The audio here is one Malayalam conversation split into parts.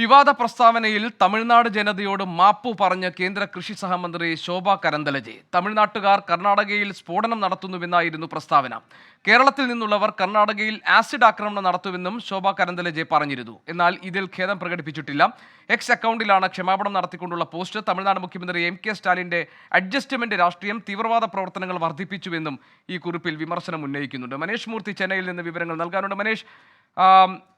വിവാദ പ്രസ്താവനയിൽ തമിഴ്നാട് ജനതയോട് മാപ്പു പറഞ്ഞ കേന്ദ്ര കൃഷി സഹമന്ത്രി ശോഭ കരന്തലജെ. തമിഴ്നാട്ടുകാർ കർണാടകയിൽ സ്ഫോടനം നടത്തുന്നുവെന്നായിരുന്നു പ്രസ്താവന. കേരളത്തിൽ നിന്നുള്ളവർ കർണാടകയിൽ ആസിഡ് ആക്രമണം നടത്തുമെന്നും ശോഭ കരന്തലജെ പറഞ്ഞിരുന്നു. എന്നാൽ ഇതിൽ ഖേദം പ്രകടിപ്പിച്ചിട്ടില്ല. എക്സ് അക്കൗണ്ടിലാണ് ക്ഷമാപണം നടത്തിക്കൊണ്ടുള്ള പോസ്റ്റ് തമിഴ്നാട് മുഖ്യമന്ത്രി എം കെ സ്റ്റാലിന്റെ അഡ്ജസ്റ്റ്മെന്റ് രാഷ്ട്രീയം തീവ്രവാദ പ്രവർത്തനങ്ങൾ വർദ്ധിപ്പിച്ചുവെന്നും ഈ കുറിപ്പിൽ വിമർശനം ഉന്നയിക്കുന്നുണ്ട്. മനേഷ് മൂർത്തി ചെന്നൈയിൽ നിന്ന് വിവരങ്ങൾ നൽകാനുണ്ട്. മനേഷ്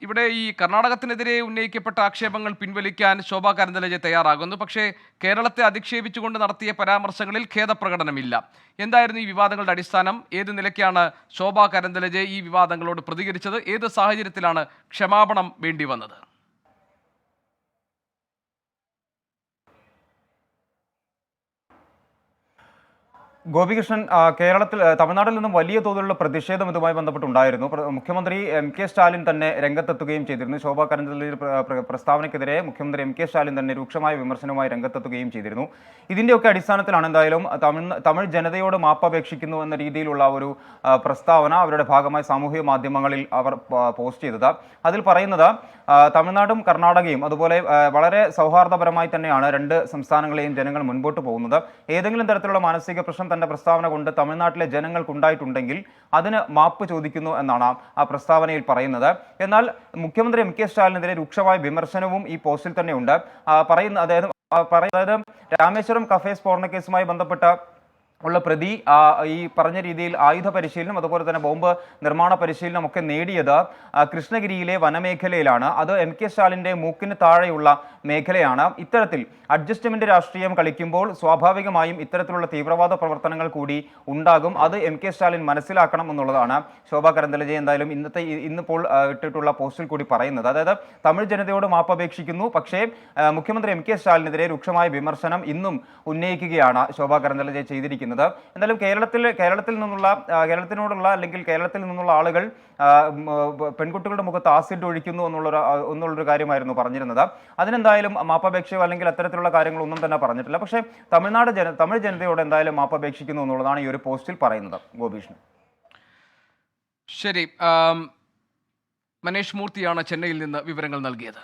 ഇവിടെ ഈ കർണാടകത്തിനെതിരെ ഉന്നയിക്കപ്പെട്ട ആക്ഷേപങ്ങൾ പിൻവലിക്കാൻ ശോഭാ കരന്തലജെ തയ്യാറാകുന്നു. പക്ഷേ കേരളത്തെ അധിക്ഷേപിച്ചുകൊണ്ട് നടത്തിയ പരാമർശങ്ങളിൽ ഖേദപ്രകടനമില്ല. എന്തായിരുന്നു ഈ വിവാദങ്ങളുടെ അടിസ്ഥാനം? ഏത് നിലയ്ക്കാണ് ശോഭാ കരന്തലജെ ഈ വിവാദങ്ങളോട് പ്രതികരിച്ചത്? ഏത് സാഹചര്യത്തിലാണ് ക്ഷമാപണം വേണ്ടി വന്നത്? ഗോപികൃഷ്ണൻ കേരളത്തിൽ തമിഴ്നാട്ടിൽ നിന്നും വലിയ തോതിലുള്ള പ്രതിഷേധം ഇതുമായി ബന്ധപ്പെട്ടുണ്ടായിരുന്നു. മുഖ്യമന്ത്രി എം കെ സ്റ്റാലിൻ തന്നെ രംഗത്തെത്തുകയും ചെയ്തിരുന്നു. ശോഭാ പ്ര- പ്രസ്താവനയ്ക്കെതിരെ മുഖ്യമന്ത്രി എം കെ സ്റ്റാലിൻ തന്നെ രൂക്ഷമായ വിമർശനവുമായി രംഗത്തെത്തുകയും ചെയ്തിരുന്നു. ഇതിന്റെയൊക്കെ അടിസ്ഥാനത്തിലാണ് എന്തായാലും തമിഴ് തമിഴ് ജനതയോട് മാപ്പപേക്ഷിക്കുന്നു എന്ന രീതിയിലുള്ള ഒരു പ്രസ്താവന അവരുടെ ഭാഗമായി സാമൂഹിക മാധ്യമങ്ങളിൽ അവർ പോസ്റ്റ് ചെയ്തത്. അതിൽ പറയുന്നത് തമിഴ്നാടും കർണാടകയും അതുപോലെ വളരെ സൗഹാർദ്ദപരമായി തന്നെയാണ് രണ്ട് സംസ്ഥാനങ്ങളെയും ജനങ്ങൾ മുൻപോട്ട് പോകുന്നത്. ഏതെങ്കിലും തരത്തിലുള്ള മാനസിക പ്രശ്നം തന്റെ പ്രസ്താവന കൊണ്ട് തമിഴ്നാട്ടിലെ ജനങ്ങൾക്കുണ്ടായിട്ടുണ്ടെങ്കിൽ അതിന് മാപ്പ് ചോദിക്കുന്നു എന്നാണ് ആ പ്രസ്താവനയിൽ പറയുന്നത്. എന്നാൽ മുഖ്യമന്ത്രി എം കെ സ്റ്റാലിനെതിരെ രൂക്ഷമായ വിമർശനവും ഈ പോസ്റ്റിൽ തന്നെയുണ്ട്. പറയുന്ന അതായത് പറയുന്നത് രാമേശ്വരം കഫേ സ്ഫോടന കേസുമായി ബന്ധപ്പെട്ട ഉള്ള പ്രതി ഈ പറഞ്ഞ രീതിയിൽ ആയുധ പരിശീലനം അതുപോലെ തന്നെ ബോംബ് നിർമ്മാണ പരിശീലനം ഒക്കെ നേടിയത് കൃഷ്ണഗിരിയിലെ വനമേഖലയിലാണ്. അത് എം കെ സ്റ്റാലിന്റെ മൂക്കിന് താഴെയുള്ള മേഖലയാണ്. ഇത്തരത്തിൽ അഡ്ജസ്റ്റ്മെന്റ് രാഷ്ട്രീയം കളിക്കുമ്പോൾ സ്വാഭാവികമായും ഇത്തരത്തിലുള്ള തീവ്രവാദ പ്രവർത്തനങ്ങൾ കൂടി ഉണ്ടാകും. അത് എം കെ സ്റ്റാലിൻ മനസ്സിലാക്കണം എന്നുള്ളതാണ് ശോഭാ കരന്തലജെ എന്തായാലും ഇന്നത്തെ ഇന്നിപ്പോൾ ഇട്ടിട്ടുള്ള പോസ്റ്റിൽ കൂടി പറയുന്നത്. അതായത് തമിഴ് ജനതയോട് മാപ്പപേക്ഷിക്കുന്നു പക്ഷേ മുഖ്യമന്ത്രി എം കെ സ്റ്റാലിനെതിരെ രൂക്ഷമായ വിമർശനം ഇന്നും ഉന്നയിക്കുകയാണ് ശോഭാ കരന്തലജെ ചെയ്തിരിക്കുന്നത്. എന്തായാലും കേരളത്തിൽ കേരളത്തിൽ നിന്നുള്ള കേരളത്തിനോടുള്ള അല്ലെങ്കിൽ കേരളത്തിൽ നിന്നുള്ള ആളുകൾ പെൺകുട്ടികളുടെ മുഖത്ത് ആസിഡ് ഒഴിക്കുന്നു എന്നുള്ളൊരു എന്നുള്ളൊരു കാര്യമായിരുന്നു പറഞ്ഞിരുന്നത്. അതിനെന്തായാലും മാപ്പപേക്ഷയോ അല്ലെങ്കിൽ അത്തരത്തിലുള്ള കാര്യങ്ങളൊന്നും തന്നെ പറഞ്ഞിട്ടില്ല. പക്ഷേ തമിഴ്നാട് ജന തമിഴ് ജനതയോട് എന്തായാലും മാപ്പപേക്ഷിക്കുന്നു എന്നുള്ളതാണ് ഈ ഒരു പോസ്റ്റിൽ പറയുന്നത്. ഗോപീഷ്ണൻ ശരി മനേഷ് മൂർത്തിയാണ് ചെന്നൈയിൽ നിന്ന് വിവരങ്ങൾ നൽകിയത്.